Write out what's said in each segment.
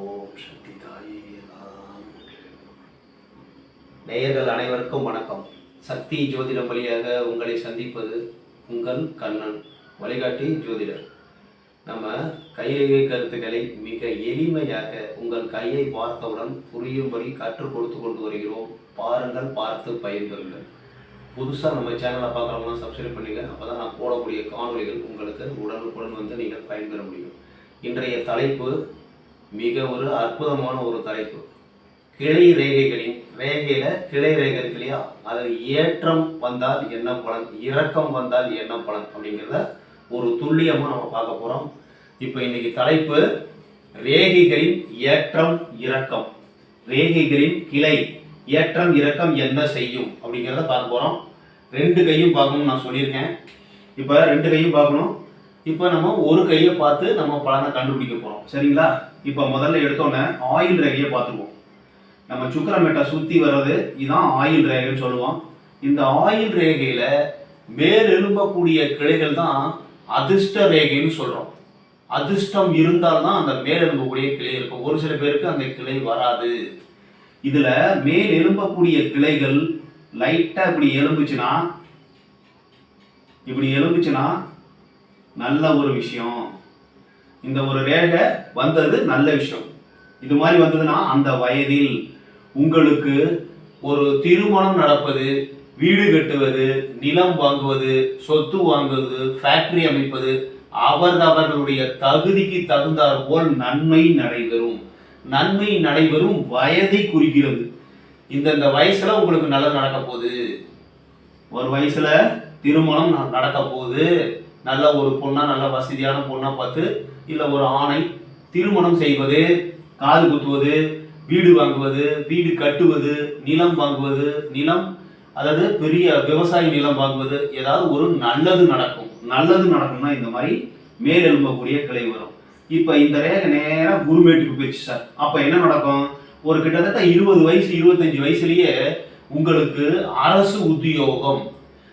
ஓம் சக்தி தாயே நாம் நேயர்கள் அனைவருக்கும் வணக்கம். சக்தி ஜோதிடம் வழியாக உங்களை சந்திப்பது உங்கள் கண்ணன் வழிகாட்டி ஜோதிடர். நம்ம கைரேகை கருத்துக்களை மிக எளிமையாக உங்கள் கையை பார்த்தவுடன் புரியும்படி கற்றுக் கொடுத்து கொண்டு வருகிறோம். பாருங்கள் பார்த்து பயன்பெறுங்கள். புதுசாக நம்ம சேனலை பார்க்குறவங்க சப்ஸ்கிரைப் பண்ணுங்க. அப்போ தான் நான் போடக்கூடிய காணொளிகள் உங்களுக்கு உடனுக்குடன் வந்து நீங்கள் பயன்பெற முடியும். இன்றைய தலைப்பு மிக ஒரு அற்புதமான ஒரு தலைப்பு. கிளை ரேகைகளின் ரேகையில கிளை ரேகை இருக்கு இல்லையா? அது ஏற்றம் வந்தால் என்ன பலன் இறக்கம் வந்தால் என்ன பலன் அப்படிங்கிறத ஒரு துல்லியமா நம்ம பார்க்க போறோம். இப்போ இன்னைக்கு தலைப்பு ரேகைகளின் ஏற்றம் இறக்கம் ரேகைகளின் கிளை ஏற்றம் இறக்கம் என்ன செய்யும் அப்படிங்கிறத பார்க்க போறோம். ரெண்டு கையும் பார்க்கணும்னு நான் சொல்லியிருக்கேன். இப்போ ரெண்டு கையும் பார்க்கணும். இப்போ நம்ம ஒரு கையை பார்த்து நம்ம பலனை கண்டுபிடிக்க போறோம். சரிங்களா? இப்போ முதல்ல எடுத்தோன்னே ஆயில் ரேகையை பார்த்துருவோம் நம்ம சுக்கரமேட்டை சுற்றி வர்றது இதுதான் ஆயில் ரேகைன்னு சொல்லுவோம். இந்த ஆயில் ரேகையில் மேல் எழும்பக்கூடிய கிளைகள் தான் அதிர்ஷ்ட ரேகைன்னு சொல்கிறோம் அதிர்ஷ்டம் இருந்தால் தான் அந்த மேல் எழும்பக்கூடிய கிளை இருக்கும். ஒரு சில பேருக்கு அந்த கிளை வராது. இதில் மேல் எழும்பக்கூடிய கிளைகள் லைட்டாக இப்படி எலும்புச்சுன்னா இப்படி எலும்புச்சுன்னா நல்ல ஒரு விஷயம். இந்த ஒரு ரேகை வந்தது நல்ல விஷயம். இது மாதிரி வந்ததுன்னா அந்த வயதில் உங்களுக்கு ஒரு திருமணம் நடப்பது வீடு கட்டுவது நிலம் வாங்குவது சொத்து வாங்குவது ஃபேக்டரி அமைப்பது அவரவர்களுடைய தகுதிக்கு தகுந்தார் போல் நன்மை நடைபெறும். நன்மை நடைபெறும் வயதை குறிக்கிறது. இந்தந்த வயசுல உங்களுக்கு நல்லது நடக்க போகுது ஒரு வயசுல திருமணம் ந- நடக்க போகுது நல்ல ஒரு பொண்ணா நல்ல வசதியான பொண்ணா பார்த்து இல்லை ஒரு ஆணை திருமணம் செய்வது காது குத்துவது வீடு வாங்குவது வீடு கட்டுவது நிலம் வாங்குவது நிலம் அதாவது பெரிய விவசாய நிலம் வாங்குவது ஏதாவது ஒரு நல்லது நடக்கும். நல்லது நடக்கும்னா இந்த மாதிரி மேல் எழும்பக்கூடிய கிளை வரும். இப்போ இந்த ரேகை நேராக குருமேட்டுக்கு போயிடுச்சு சார். அப்போ என்ன நடக்கும்? ஒரு கிட்டத்தட்ட இருபது வயசு இருபத்தஞ்சு வயசுலயே உங்களுக்கு அரசு உத்தியோகம்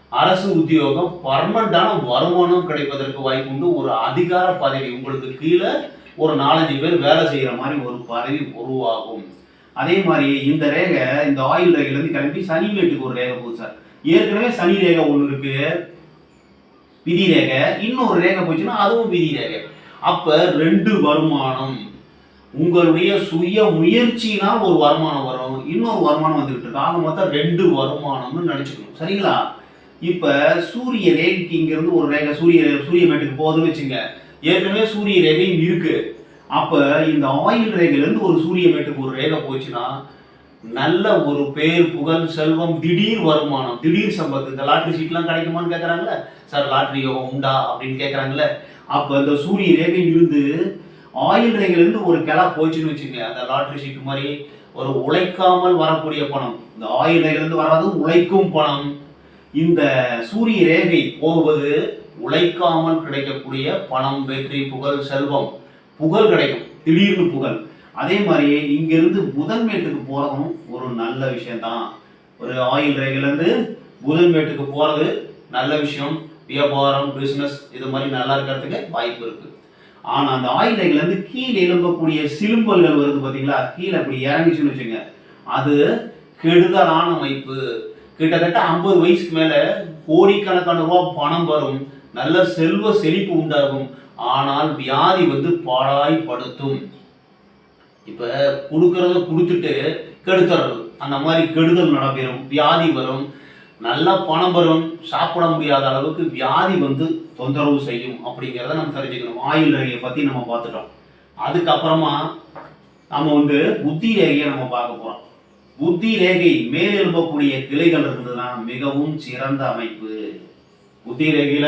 அரசு உத்தியோகம் பர்மனண்டான வருமானம் கிடைப்பதற்கு வாய்ப்பு உண்டு ஒரு அதிகார பதவி உங்களுக்கு கீழே ஒரு நாலஞ்சு பேர் வேலை செய்கிற மாதிரி ஒரு பதவி உருவாகும். அதே மாதிரி இந்த ரேகை இந்த ஆயில் ரேகையிலேருந்து கிளம்பி சனி மேட்டுக்கு ஒரு ரேகை போகுது சார். ஏற்கனவே சனி ரேகை ஒன்று இருக்கு. விதி ரேகை. இன்னொரு ரேகை போச்சுன்னா அதுவும் விதி ரேகை. அப்போ ரெண்டு வருமானம். உங்களுடைய சுய முயற்சினால் ஒரு வருமானம் வரும். இன்னொரு வருமானம் வந்துகிட்டு இருக்கு. ஆக மொத்தம் ரெண்டு வருமானம்னு நினச்சிக்கணும். சரிங்களா? இப்ப சூரிய ரேகைக்கு இங்க இருந்து ஒரு ரேகை சூரிய சூரிய மேட்டுக்கு போகுதுன்னு வச்சுங்க. ஏற்கனவே சூரிய ரேகையும் இருக்கு. அப்ப இந்த ஆயில் ரேகையில இருந்து ஒரு சூரிய மேட்டுக்கு ஒரு ரேகை போச்சுன்னா நல்ல ஒரு பேர் புகழ் செல்வம் திடீர் வருமானம் திடீர் சம்பத்து. இந்த லாட்ரி சீட்லாம் கிடைக்குமான்னு கேட்குறாங்கல்ல சார் லாட்ரி யோகம் உண்டா? அப்படின்னு கேட்குறாங்கல்ல அப்போ இந்த சூரிய ரேகை இருந்து ஆயில் ரேகையிலேருந்து ஒரு கிளா போச்சுன்னு வச்சுங்க. அந்த லாட்ரி சீட்டு மாதிரி ஒரு உழைக்காமல் வரக்கூடிய பணம். இந்த ஆயில் ரேகையிலேருந்து வராது உழைக்கும் பணம். இந்த சூரிய ரேகை போவது உழைக்காமல் கிடைக்கக்கூடிய பணம் வெற்றி புகழ் செல்வம். புகழ் கிடைக்கும். திடீர்னு புகழ். அதே மாதிரி இங்கிருந்து புதன் மேட்டுக்கு போகிறதும் ஒரு நல்ல விஷயம்தான். ஒரு ஆயில் ரேகையிலேருந்து புதன் மேட்டுக்கு போகிறது நல்ல விஷயம். வியாபாரம் பிஸ்னஸ் இது மாதிரி நல்லா இருக்கிறதுக்கு வாய்ப்பு இருக்குது ஆனால் அந்த ஆயில் ரேகையிலேருந்து கீழே எழும்பக்கூடிய சிலும்பல்கள் வருது பார்த்தீங்களா கீழே அப்படி இறங்கிச்சுன்னு வச்சுங்க அது கெடுதலான அமைப்பு. கிட்டத்தட்ட ஐம்பது வயசுக்கு மேலே கோடிக்கணக்கான ரூபா பணம் வரும். நல்ல செல்வ செழிப்பு உண்டாகும். ஆனால் வியாதி வந்து பாழாய்படுத்தும் இப்போ கொடுக்கறத கொடுத்துட்டு கெடுத்துறது. அந்த மாதிரி கெடுதல் நடைபெறும். வியாதி வரும். நல்லா பணம் வரும். சாப்பிட முடியாத அளவுக்கு வியாதி வந்து தொந்தரவு செய்யும். அப்படிங்கிறத நம்ம தெரிஞ்சுக்கணும். ஆயுள் ரேகையை பற்றி நம்ம பார்த்துட்டோம். அதுக்கப்புறமா நம்ம வந்து புத்தி ரேகையை நம்ம பார்க்க போகிறோம் புத்தி ரேகை மேல் எழும்பக்கூடிய கிளைகள் இருந்ததுன்னா மிகவும் சிறந்த அமைப்பு. புத்தி ரேகையில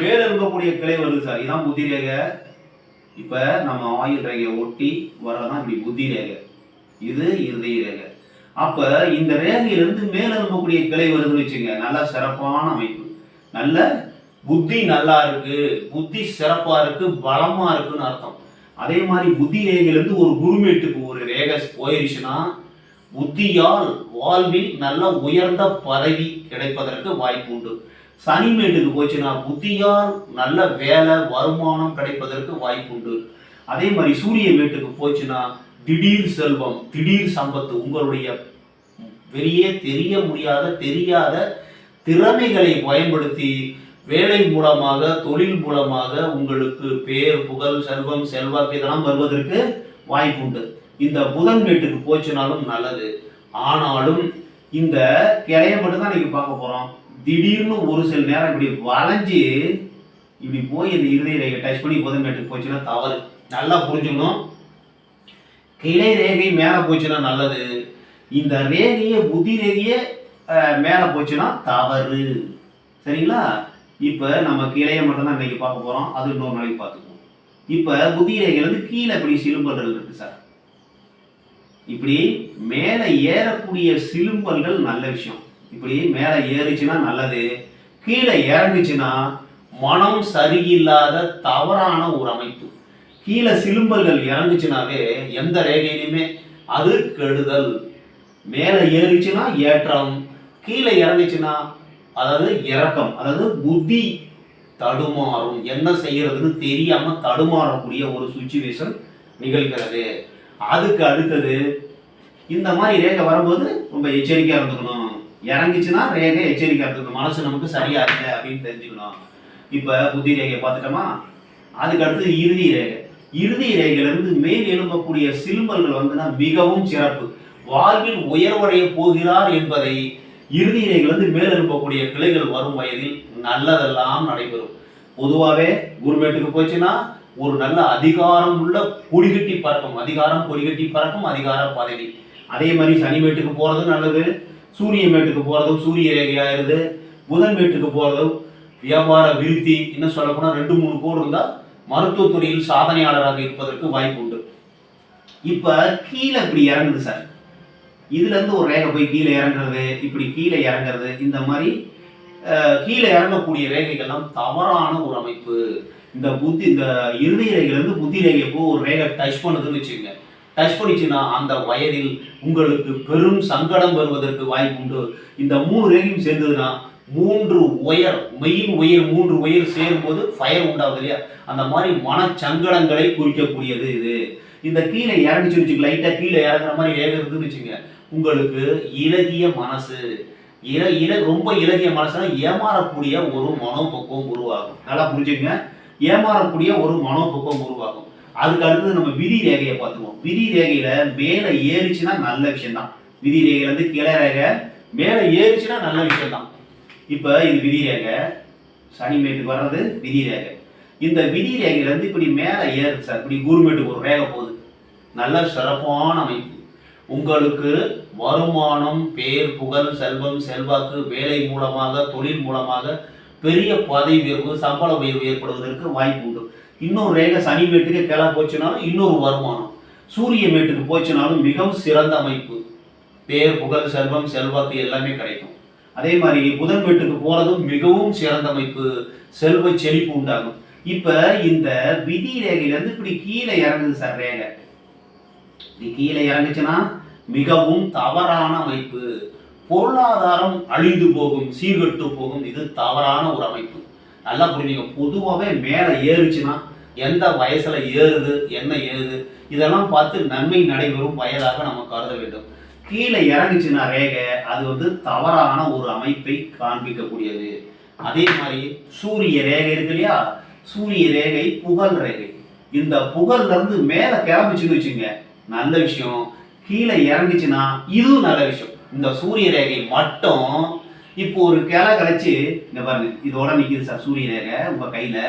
மேல் எழும்பக்கூடிய கிளை வருது சார். இதுதான் புத்தி ரேகை இப்ப நம்ம ஆயுள் ரேகையை ஒட்டி வரதான் இப்படி புத்தி ரேகை இது இருதய ரேகை. அப்ப இந்த ரேகையிலிருந்து மேல எழும்பக்கூடிய கிளை வருதுன்னு வச்சுங்க நல்ல சிறப்பான அமைப்பு. நல்ல புத்தி நல்லா இருக்கு. புத்தி சிறப்பா இருக்கு பலமா இருக்குன்னு அர்த்தம். அதே மாதிரி புத்தி ரேகையிலிருந்து ஒரு குருமேட்டுக்கு ஒரு ரேகை போயிருச்சுன்னா புத்தியால் வாழ்வில் நல்ல உயர்ந்த பதவி கிடைப்பதற்கு வாய்ப்பு உண்டு சனிமேட்டுக்கு போச்சுன்னா புத்தியால் நல்ல வேலை வருமானம் கிடைப்பதற்கு வாய்ப்பு உண்டு அதே மாதிரி சூரிய மேட்டுக்கு போச்சுன்னா திடீர் செல்வம் திடீர் சம்பத்து உங்களுடைய வெளியே தெரிய முடியாத தெரியாத திறமைகளை பயன்படுத்தி வேலை மூலமாக தொழில் மூலமாக உங்களுக்கு பேர் புகழ் செல்வம் செல்வாக்கு இதெல்லாம் வருவதற்கு வாய்ப்புண்டு. இந்த புதன் வீட்டுக்கு போச்சுனாலும் நல்லது. ஆனாலும் இந்த கிளைய மட்டும்தான் நீங்க பார்க்க போகிறோம் திடீர்னு ஒரு சில நேரம் இப்படி வளைஞ்சு இப்படி போய் இந்த இருதய ரேகை டச் பண்ணி புதன் வீட்டுக்கு போச்சுன்னா தவறு. நல்லா புரிஞ்சுக்கணும். கிளை ரேகை மேலே போச்சுன்னா நல்லது. இந்த ரேகையை புதி ரேகையே மேலே போச்சுன்னா தவறு. சரிங்களா? இப்போ நம்ம கிளையை மட்டும்தான் இன்னைக்கு பார்க்க போகிறோம் அது இன்னொரு நாளைக்கு பார்த்துக்குவோம். இப்போ புதி ரேகையிலேருந்து கீழே இப்படி சிலும்பல் இருக்குது சார். இப்படி மேலே ஏறக்கூடிய சிலும்பல்கள் நல்ல விஷயம். இப்படி மேலே ஏறிச்சுன்னா நல்லது கீழே இறங்குச்சுன்னா மனம் சரியில்லாத தவறான ஒரு அமைப்பு. கீழே சிலும்பல்கள் இறங்குச்சுனாவே எந்த ரேகையிலுமே அது கெடுதல். மேலே ஏறிச்சுன்னா ஏற்றம் கீழே இறங்குச்சுன்னா அதாவது இறக்கம் அதாவது புத்தி தடுமாறும். என்ன செய்யறதுன்னு தெரியாம தடுமாறக்கூடிய ஒரு சுச்சுவேஷன் நிகழ்கிறது. அதுக்கு அடுத்தது இந்த மாதிரி ரேகை வரும்போது ரொம்ப எச்சரிக்கையாக இருந்துக்கணும். இறங்கிச்சுன்னா ரேகை எச்சரிக்கையாக இருந்துக்கணும். மனசு நமக்கு சரியா இல்லை அப்படின்னு தெரிஞ்சுக்கணும். இப்போ புத்தி ரேகையை பார்த்துட்டோமா? அதுக்கு அடுத்தது இறுதி ரேகை. இறுதி ரேகையிலிருந்து மேல் எழும்பக்கூடிய சிலும்பல்கள் வந்துன்னா மிகவும் சிறப்பு. வாழ்வில் உயர்வடைய போகிறார் என்பதை இறுதி ரேகையிலிருந்து மேல் எழும்பக்கூடிய கிளைகள் வரும் வயதில் நல்லதெல்லாம் நடைபெறும். பொதுவாகவே குருமேட்டுக்கு போச்சுன்னா ஒரு நல்ல அதிகாரம் உள்ள கொடிகட்டி பறக்கும். அதிகாரம் கொடிகட்டி பறக்கும் அதிகார பதவி. அதே மாதிரி சனி மேட்டுக்கு போகிறதும் நல்லது சூரிய மேட்டுக்கு போகிறதும் சூரிய ரேகையாயிருது புதன் மேட்டுக்கு போகிறதும் வியாபார விருத்தி. என்ன சொல்லப்போனால் ரெண்டு மூணு கோடு இருந்தால் மருத்துவத்துறையில் சாதனையாளராக இருப்பதற்கு வாய்ப்பு உண்டு. இப்போ கீழே இப்படி இறங்குது சார். இதுலேருந்து ஒரு ரேகை போய் கீழே இறங்குறது இப்படி கீழே இறங்குறது இந்த மாதிரி கீழே இறங்கக்கூடிய ரேகைகள்லாம் தவறான ஒரு அமைப்பு. இந்த புத்தி இந்த இறுதி ரேகையிலேருந்து புத்தி ரேகை போ ஒரு ரேகை டச் பண்ணுதுன்னு வச்சுக்கோங்க. டச் பண்ணிச்சுன்னா அந்த வயதில் உங்களுக்கு பெரும் சங்கடம் வருவதற்கு வாய்ப்பு உண்டு. இந்த மூணு ரேகையும் சேர்ந்ததுன்னா மூன்று உயர் மெயின் உயர் மூன்று உயர் சேரும்போது ஃபயர் உண்டாகுது இல்லையா? அந்த மாதிரி மனச்சங்கடங்களை குறிக்கக்கூடியது இது. இந்த கீழே இறங்கிச்சு வச்சுக்க லைட்டாக கீழே இறங்குற மாதிரி ரேகை இருக்குன்னு வச்சுங்க உங்களுக்கு இலகிய மனசு. இல இல ரொம்ப இலகிய மனசுனா ஏமாறக்கூடிய ஒரு மனோபக்குவம் உருவாகும். நல்லா புரிஞ்சுங்க ஏமாறக்கூடிய ஒரு மனோபக்குவம் உருவாகும். அதுக்கு அடுத்தது நம்ம விதி ரேகையை பார்த்துக்குவோம். விதி ரேகையில மேலே ஏறிச்சுன்னா நல்ல விஷயம்தான். விதி ரேகையில இருந்து கீழே ரேகை மேலே ஏறிச்சுன்னா நல்ல விஷயம்தான். இப்போ இது விதி ரேகை. சனி மேட்டுக்கு வர்றது விதி ரேகை. இந்த விதி ரேகையில இருந்து இப்படி மேலே ஏறுது சார். இப்படி குருமேட்டுக்கு ஒரு ரேகை போகுது. நல்ல சிறப்பான அமைப்பு. உங்களுக்கு வருமானம் பேர் புகழ் செல்வம் செல்வாக்கு வேலை மூலமாக தொழில் மூலமாக பெரிய பதவி உயர்வு சம்பள உயர்வு ஏற்படுவதற்கு வாய்ப்பு உண்டு. இன்னொரு ரேகை சனி மேட்டுக்கு கிளா போச்சுனாலும் இன்னொரு வருமானம். சூரிய மேட்டுக்கு போச்சுனாலும் மிகவும் சிறந்த அமைப்பு. பேர் புகழ் செல்வம் செல்வாக்கு எல்லாமே கிடைக்கும். அதே மாதிரி புதன் வீட்டுக்கு போனதும் மிகவும் சிறந்த அமைப்பு. செல்வ செழிப்பு உண்டாகும். இப்போ இந்த விதி ரேகையிலேருந்து இப்படி கீழே இறங்குது சார் ரேகை. இப்படி கீழே இறங்குச்சுன்னா மிகவும் தவறான அமைப்பு. பொருளாதாரம் அழிந்து போகும் சீர்கட்டு போகும் இது தவறான ஒரு அமைப்பு. நல்லா புரிஞ்சுங்க. பொதுவாகவே மேலே ஏறுச்சுன்னா எந்த வயசில் ஏறுது என்ன ஏறுது இதெல்லாம் பார்த்து நன்மை நடைபெறும் வயதாக நம்ம கருத வேண்டும். கீழே இறங்குச்சுன்னா ரேகை அது வந்து தவறான ஒரு அமைப்பை காண்பிக்கக்கூடியது. அதே மாதிரி சூரிய ரேகை இருக்கு இல்லையா? சூரிய ரேகை புகழ் ரேகை. இந்த புகழ்லேருந்து மேலே கிளம்பிச்சுன்னு வச்சுங்க நல்ல விஷயம். கீழே இறங்குச்சுன்னா இதுவும் நல்ல விஷயம். இந்த சூரிய ரேகை மட்டும் இப்போ ஒரு கிளை கழிச்சு இந்த பாருங்க இதோட நிற்கிது சார் சூரிய ரேகை உங்கள் கையில்.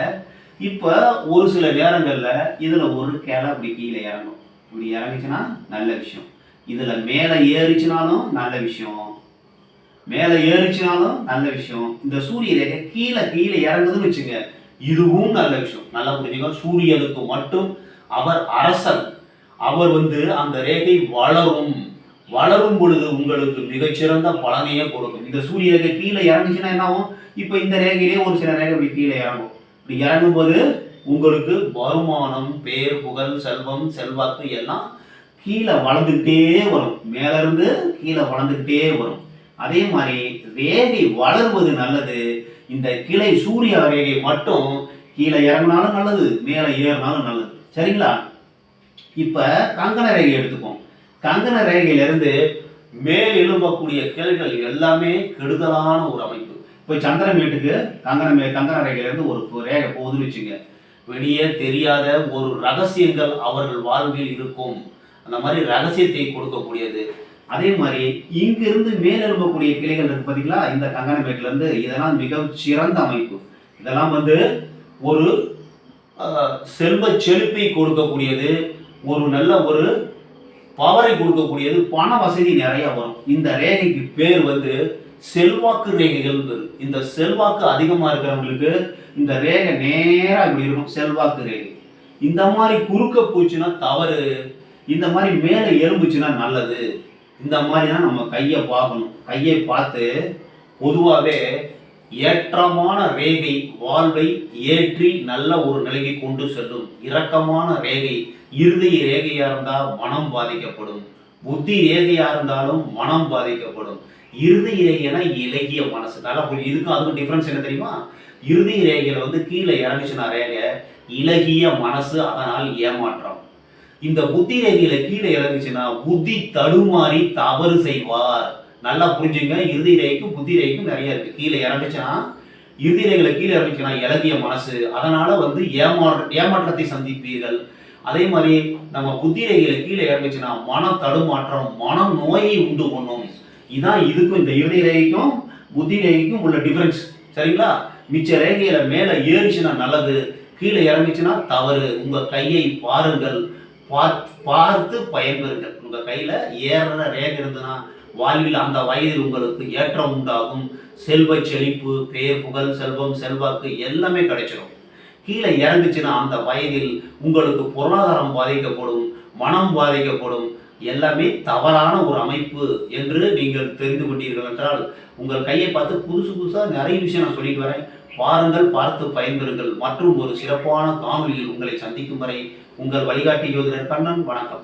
இப்போ ஒரு சில நேரங்களில் இதில் ஒரு கிளை இப்படி கீழே இறங்கும். இப்படி இறங்குச்சுன்னா நல்ல விஷயம். இதில் மேலே ஏறிச்சுனாலும் நல்ல விஷயம். மேலே ஏறிச்சுனாலும் நல்ல விஷயம். இந்த சூரிய ரேகை கீழே கீழே இறங்குதுன்னு வச்சுங்க இதுவும் நல்ல விஷயம். நல்லா புரிஞ்சுக்கோ சூரியனுக்கு மட்டும் அவர் அரசன். அவர் வந்து அந்த ரேகை வளரும். வளரும் பொழுது உங்களுக்கு மிகச்சிறந்த பலனையே கொடுக்கும். இந்த சூரிய ரேகை கீழே இறங்குச்சுன்னா என்ன ஆகும்? இப்போ இந்த ரேகையிலே ஒரு சில ரேகை இப்படி கீழே இறங்கும். இப்படி இறங்கும்போது உங்களுக்கு வருமானம் பேர் புகழ் செல்வம் செல்வாக்கு எல்லாம் கீழே வளர்ந்துக்கிட்டே வரும். மேலேருந்து கீழே வளர்ந்துக்கிட்டே வரும். அதே மாதிரி ரேகை வளர்வது நல்லது. இந்த கிளை சூரிய ரேகை மட்டும் கீழே இறங்கினாலும் நல்லது மேலே ஏறினாலும் நல்லது. சரிங்களா? இப்போ கங்கண ரேகை எடுத்துக்கோங்க கங்கன ரேகையிலிருந்து மேல் எழும்பக்கூடிய கேள்விகள் எல்லாமே கெடுதலான ஒரு அமைப்பு. இப்போ சந்திரமேட்டுக்கு கங்கண மே கங்கண ரேகையிலிருந்து ஒரு ரேகை போகுதுன்னு வச்சுங்க. வெளியே தெரியாத ஒரு ரகசியங்கள் அவர்கள் வாழ்வில் இருக்கும். அந்த மாதிரி ரகசியத்தை கொடுக்கக்கூடியது. அதே மாதிரி இங்கிருந்து மேலெழும்பக்கூடிய கிளைகள் இருக்கு பார்த்தீங்களா இந்த கங்கன மேட்டுல இதெல்லாம் மிக சிறந்த அமைப்பு. இதெல்லாம் வந்து ஒரு செல்வ செழிப்பை கொடுக்கக்கூடியது. ஒரு நல்ல ஒரு பவரை கொடுக்கக்கூடியது பண வசதி நிறைய வரும். இந்த ரேகைக்கு பேர் வந்து செல்வாக்கு ரேகைகள் இந்த செல்வாக்கு அதிகமாக இருக்கிறவங்களுக்கு இந்த ரேகை நேராக இப்படி இருக்கும் செல்வாக்கு ரேகை. இந்த மாதிரி குறுக்க போச்சுன்னா தவறு. இந்த மாதிரி மேலே எலும்புச்சுன்னா நல்லது. இந்த மாதிரி தான் நம்ம கையை பார்க்கணும். கையை பார்த்து பொதுவாகவே ஏற்றமான ரேகை வாழ்வை ஏற்றி நல்ல ஒரு நிலைக்கு கொண்டு செல்லும். இரக்கமான ரேகை இறுதி ரேகையாக இருந்தால் மனம் பாதிக்கப்படும். புத்தி ரேகையாக இருந்தாலும் மனம் பாதிக்கப்படும். இறுதி ரேகைனா இலகிய மனசு. நல்லா புரியும் இதுக்கும் அதுக்கும் டிஃபரன்ஸ் என்ன தெரியுமா? இறுதி ரேகையில் வந்து கீழே இறங்குச்சுன்னா ரேகை இலகிய மனசு அதனால் ஏமாற்றம். இந்த புத்தி ரேகையில் கீழே இறங்குச்சுன்னா புத்தி தடுமாறி தவறு செய்வார். நல்லா புரிஞ்சுங்க. இறுதி ரேகைக்கும் புத்தி ரேகைக்கும் நிறைய இருக்கு. கீழே இறங்குச்சுன்னா இறுதி ரேகையில கீழே இறங்குச்சுன்னா இலகிய மனசு. அதனால வந்து ஏமாற்ற ஏமாற்றத்தை சந்திப்பீர்கள். அதே மாதிரி நம்ம புத்தி ரேகையில கீழே இறங்குச்சுன்னா மன தடுமாற்றம் மனம் நோயை உண்டு பண்ணும். இதான் இதுக்கும் இந்த இறுதி ரேகைக்கும் புத்தி ரேகைக்கும் உள்ள டிஃபரன்ஸ் சரிங்களா? மிச்ச ரேகையில மேலே ஏறிச்சுன்னா நல்லது. கீழே இறங்குச்சுன்னா தவறு. உங்க கையை பாருங்கள். பார்த்து பார்த்து பயன்பெறுங்கள். உங்க கையில ஏறுற ரேகை இருந்ததுன்னா வாழ்வில் அந்த வயதில் உங்களுக்கு ஏற்றம் உண்டாகும். செல்வ செழிப்பு பேர் புகழ் செல்வம் செல்வாக்கு எல்லாமே கிடைச்சிடும். கீழே இறங்குச்சுன்னா அந்த வயதில் உங்களுக்கு பொருளாதாரம் பாதிக்கப்படும் மனம் பாதிக்கப்படும். எல்லாமே தவறான ஒரு அமைப்பு என்று நீங்கள் தெரிந்து கொண்டீர்கள் என்றால் உங்கள் கையை பார்த்து புதுசு புதுசாக நிறைய விஷயம் நான் சொல்லிட்டு வரேன். பாருங்கள் பார்த்து பயன்பெறுங்கள். மற்றும் ஒரு சிறப்பான காணொலியில் உங்களை சந்திக்கும் வரை உங்கள் வழிகாட்டி ஜோதிடர் கண்ணன் வணக்கம்.